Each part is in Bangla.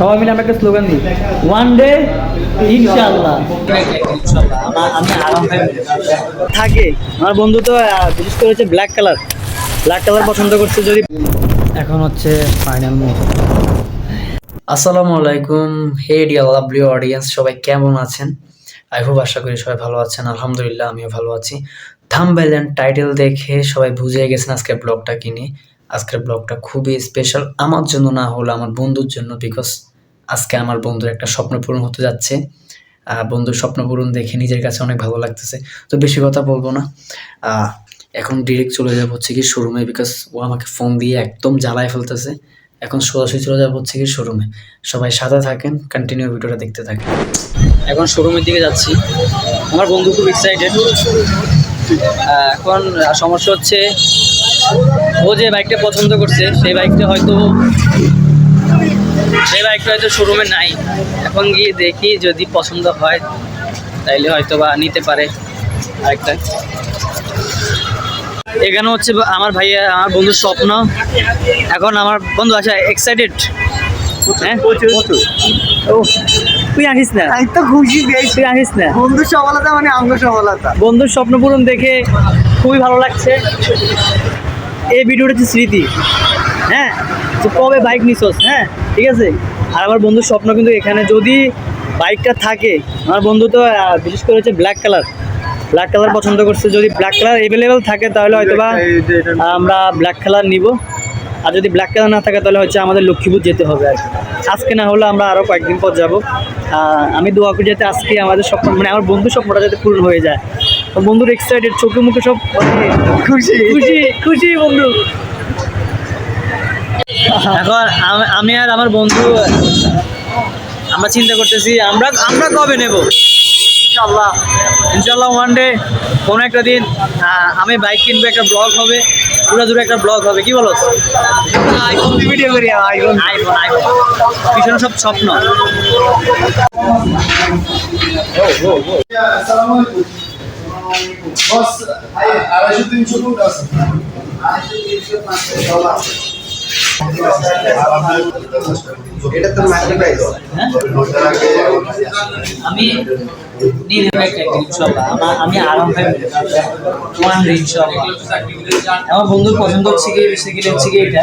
সবাই মিলে আমরা একটা স্লোগান দিই। ওয়ান ডে ইনশাআল্লাহ। আমি আরাম থাকে। আমার বন্ধু তো বিশেষ করে হচ্ছে ব্ল্যাক কালার ব্ল্যাক কালার পছন্দ করছে যদি এখন হচ্ছে ফাইনাল মুভ আসসালামু আলাইকুম। হে ডিয়ার লাভলি অডিয়েন্স সবাই কেমন আছেন? আই হোপ আশা করি সবাই ভালো আছেন। আলহামদুলিল্লাহ আমিও ভালো আছি। থাম্বেল অ্যান্ড টাইটেল দেখে সবাই বুঝে গেছেন আজকের ব্লগটা কিনে আজকের ব্লগটা খুবই স্পেশাল আমার জন্য না হলো আমার বন্ধুর জন্য বিকজ আজকে আমার বন্ধুর একটা স্বপ্ন পূরণ হতে যাচ্ছে। বন্ধুর স্বপ্ন পূরণ দেখে নিজের কাছে অনেক ভালো লাগতেছে। তো বেশি কথা বলব না। এখন ডিরেক্ট চলে যাব হচ্ছে কি শোরুমে বিকজ ও আমাকে ফোন দিয়ে একদম জ্বালায় ফেলতেছে। এখন সোজাসুজি চলে যাব হচ্ছে কি শোরুমে সবাই সাথে থাকেন কন্টিনিউ ভিডিওটা দেখতে থাকেন। এখন শোরুমের দিকে যাচ্ছি। আমার বন্ধু খুব এক্সাইটেড এখন সমস্যা হচ্ছে, ও যে বাইকটা পছন্দ করছে, সেই বাইকটা হয়তো সেই বাইকটা হয়তো শোরুমে নাই এখন গিয়ে দেখি যদি পছন্দ হয় তাইলে হয়তো বা নিতে পারে আরেকটা। এখানে হচ্ছে আমার ভাইয়া আমার বন্ধুর স্বপ্ন। এখন আমার বন্ধু আচ্ছা এক্সাইটেড হ্যাঁ? ও তুই আসিস না? আমি তো খুশি বেশ। তুই আসিস না? বন্ধু সফলতা মানে সফলতা। বন্ধুর স্বপ্ন পূরণ দেখে খুবই ভালো লাগছে। এই ভিডিওটা হচ্ছে স্মৃতি। হ্যাঁ? তো কবে বাইক নিছস হ্যাঁ? ঠিক আছে? আর আমার বন্ধুর স্বপ্ন কিন্তু এখানে যদি বাইকটা থাকে আমার বন্ধু তো বিশেষ করে হচ্ছে ব্ল্যাক কালার ব্ল্যাক কালার পছন্দ করছে। যদি ব্ল্যাক কালার অ্যাভেলেবেল থাকে তাহলে হয়তো বা আমরা ব্ল্যাক কালার নিব। আর যদি ব্ল্যাক কালার না থাকে তাহলে হচ্ছে আমাদের লক্ষ্মীপুর যেতে হবে আর কি। আজকে না হলে আমরা আরও কয়েকদিন পর যাব। আমি দোয়া করি যাতে আজকে আমাদের স্বপ্ন মানে আমার বন্ধুর স্বপ্নটা যাতে পূরণ হয়ে যায়। তো বন্ধুর এক্সাইটেড চোখে মুখে সব খুশি। খুশি খুশি বন্ধু। এখন আমি আর আমার বন্ধু আমরা চিন্তা করতেছি আমরা আমরা কবে নেব? ইনশাল্লাহ ইনশাল্লাহ ওয়ান ডে কোনো একটা দিন আমি বাইক কিনবো একটা ব্লগ হবে পুরো দূরে একটা ব্লগ হবে কি বলো? আইফোন ভিডিও করি আইফোন। IPhone iPhone. পিছনে সব স্বপ্ন। বস আড়াইশো তিনশো ফুট আছে? এটা তো মাইক্রো প্রাইস আমি ইনশাল্লাহ আমার আমি পাই ওয়ান ডে আমার বন্ধুর পছন্দ হচ্ছে কি বেসিক্যালি হচ্ছে কি এটা।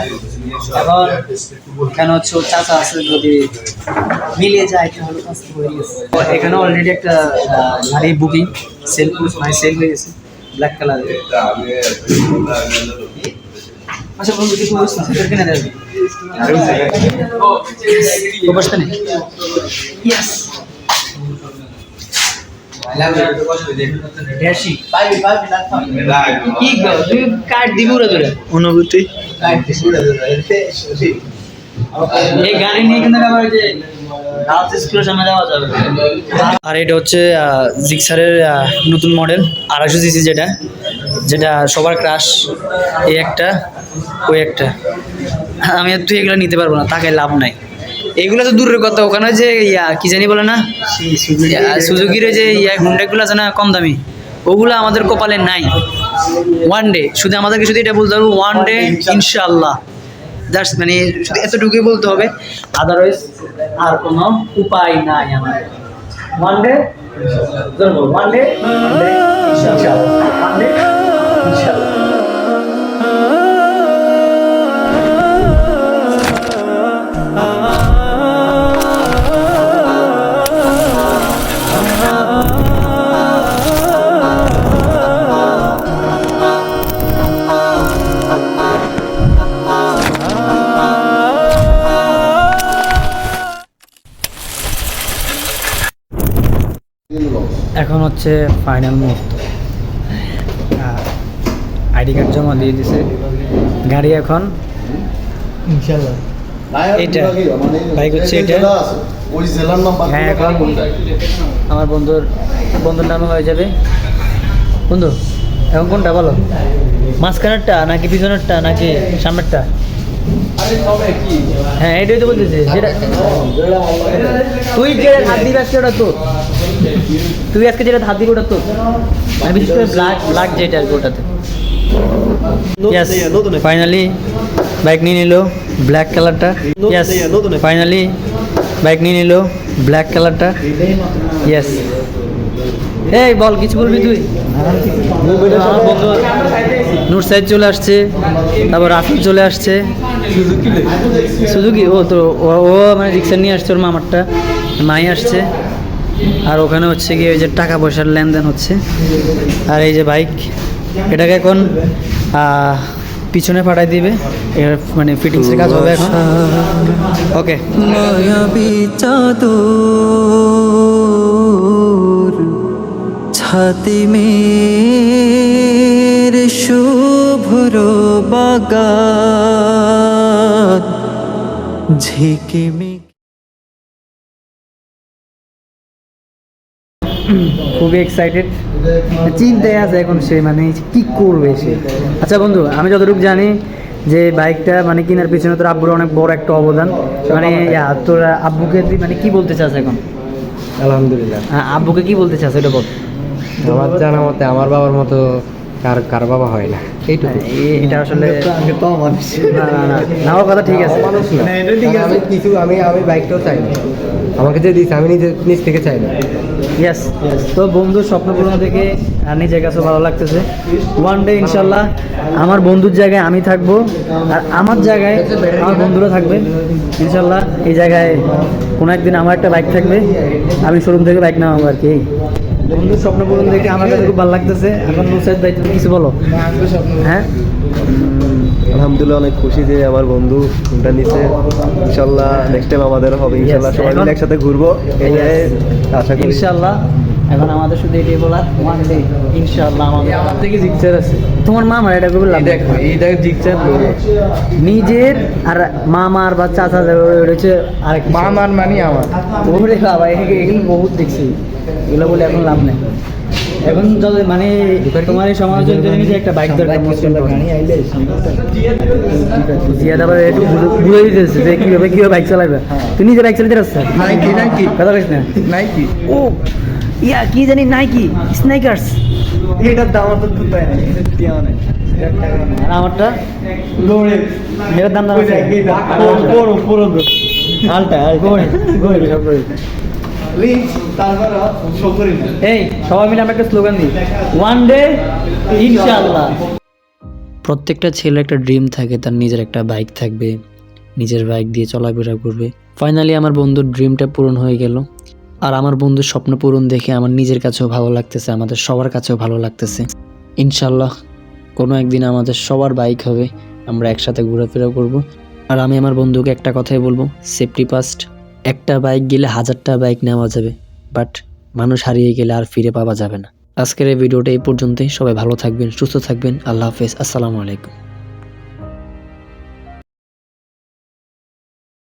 এখন এখানে হচ্ছে চাচা আছে, যদি মিলিয়ে যায় তাহলে হয়ে এখানে অলরেডি একটা গাড়ি বুকিং সেল সেল হয়ে গেছে ব্ল্যাক কালারের আচ্ছা বন্ধু কিছু না সেটা কিনে দেবে? ইয়েস অনুভূতি। আর এটা হচ্ছে জিক্সারের নতুন মডেল আড়াইশো সিসি যেটা। যেটা সবার ক্রাশ এই একটা ওই একটা। আমি আর তুই এগুলো নিতে পারব না, তাকে লাভ নাই। এগুলো তো দূরের কথা, ওখানে যে ইয়া, কি জানি বলে না? সুজুকির যে ইয়া হুন্ডাগুলো আছে না, কম দামি? ওগুলো আমাদের কপালে নাই। ওয়ান ডে শুধু আমাদেরকে শুধু এটা বলতে হবে ওয়ান ডে ইনশাল্লাহ জাস্ট মানে শুধু এতটুকুই বলতে হবে। আদারওয়াইজ আর কোনো উপায় নাই আমার। ওয়ান ডে ওয়ান ডে ইনশাল্লাহ হচ্ছে ফাইনাল মুহূর্ত। আইডি কার্ড জমা দিয়ে দিছে। গাড়ি এখন ইনশাআল্লাহ। এটা। বাইক হচ্ছে এটা। হ্যাঁ এখন আমার বন্ধুর বন্ধুর নামে হয়ে যাবে। বন্ধু এখন কোনটা বলো? মাঝখানেরটা নাকি পিছনেরটা নাকি সামনেরটা? হ্যাঁ এটাই তো বলতেছে যেটা তুই যে হাত দিবি আজকে ওটা তোর। তুই আজকে যেটা হাত দিবি ওটা তোর। মানে বিশেষ করে ব্ল্যাক ব্ল্যাক যেটা কি ওটাতে। ফাইনালি বাইক নিয়ে নিল ব্ল্যাক কালারটা ফাইনালি বাইক নিয়ে নিল ব্ল্যাক কালারটা ইয়েস এই বল কিছু বলবি তুই? নূর সাইদ চলে আসছে তারপর রাফিল চলে আসছে। সুজুকি ও তো ও ও মানে রিক্সা নিয়ে আসছে ওর মামারটা মাই আসছে। আর ওখানে হচ্ছে কি ওই যে টাকা পয়সার লেনদেন হচ্ছে। আর এই যে বাইক এটাকে এখন পিছনে পাঠাই দিবে। এর মানে ফিটিংসের কাজ হবে এখন। ওকে। ছাতি মের শুভ্র ঝিকিমিক খুবই এক্সাইটেড চিন্তায় আছে এখন সে মানে কি করবে সে। আচ্ছা বন্ধু আমি যতটুকু জানি যে বাইকটা মানে কেনার পিছনে তোর আব্বুর অনেক বড় একটা অবদান। মানে তোর আব্বুকে তুই মানে কি বলতে চাস এখন? আলহামদুলিল্লাহ। আহ, আব্বুকে কি বলতে চাস এটা বল। আমার জানা মতে আমার বাবার মতো কার কার বাবা হয় না। এইটুকু। এটা আসলে না না না। না কথা ঠিক আছে। ঠিক আছে। আমি কিছু আমি আমি বাইকটাও চাই না। আমাকে যে দিয়েছে আমি নিজে নিজ থেকে চাই না। ইয়েস তো বন্ধুর স্বপ্ন পূরণ দেখে আর নিজের কাছে ভালো লাগতেছে। ওয়ান ডে ইনশাল্লাহ আমার বন্ধুর জায়গায় আমি থাকব। আর আমার জায়গায় আমার বন্ধুরা থাকবে। ইনশাল্লাহ এই জায়গায় কোনো একদিন আমার একটা বাইক থাকবে। আমি শোরুম থেকে বাইক নেওয়াবো আর কি। বন্ধুর স্বপ্ন পূরণ দেখে আমার কাছে খুব ভালো লাগতেছে। এখন নুসাইদ ভাই তুমি কিছু বলো। হ্যাঁ? আলহামদুলিল্লাহ অনেক খুশি যে আমার বন্ধু ফোনটা নিচ্ছে ইনশাল্লাহ নেক্সট টাইম আমাদের হবে। ইনশাল্লাহ সবাই মিলে একসাথে ঘুরবো। এই আশা করি। ইনশাল্লাহ। এখন আমাদের শুধু এটাই বলা ওয়ান ডে ইনশাল্লাহ আমাদের। আমার থেকে জিজ্ঞাসা আছে। তোমার মামা এটা করবে লাভ নেই। দেখো এইটা জিজ্ঞাসা নিজের আর মামার বা চাচা যাবে হচ্ছে আরেক মা মান আমার। ওরে বাবা এগুলো বহুত দেখছি। এগুলো বলে এখন লাভ নেই। এখন যদি মানে তোমার এই সমালোচনার জন্য একটা বাইক দরকার জিয়াদ আবার একটু বুঝে দিতেছে যে কীভাবে কীভাবে বাইক চালাবে। তুই নিজে বাইক চালাতে রাস্তা নাইকি নাইকি। কথা কইস না। নাইকি। ও ইয়া কি জানি নাইকি স্নাইকার্স এটার দাম তো দুটাই নাই এটা নাই। আর আমারটা? এটার দাম দাম আছে। বড় বড় আলটা গোড়ে গোড়ে। সব গোড়ে। লিঞ্চ তারপর সকরি না। এই সবাই মিলে আমরা একটা স্লোগান দিই। ওয়ান ডে ইনশাআল্লাহ। প্রত্যেকটা ছেলের একটা ড্রিম থাকে তার নিজের একটা বাইক থাকবে নিজের বাইক দিয়ে চলাফেরা করবে। ফাইনালি আমার বন্ধুর ড্রিমটা পূরণ হয়ে গেল। আর আমার বন্ধুর স্বপ্ন পূরণ দেখে আমার নিজের কাছেও ভালো লাগতেছে, আমাদের সবার কাছেও ভালো লাগতেছে। ইনশাল্লাহ কোনো একদিন আমাদের সবার বাইক হবে, আমরা একসাথে ঘোরাফেরা করব। আর আমি আমার বন্ধুকে একটা কথাই বলব সেফটি ফার্স্ট একটা বাইক গেলে হাজারটা বাইক নেওয়া যাবে বাট মানুষ হারিয়ে গেলে আর ফিরে পাওয়া যাবে না। আজকের এই ভিডিওটা এই পর্যন্তই, সবাই ভালো থাকবেন, সুস্থ থাকবেন, আল্লাহ হাফেজ, আসসালামু আলাইকুম।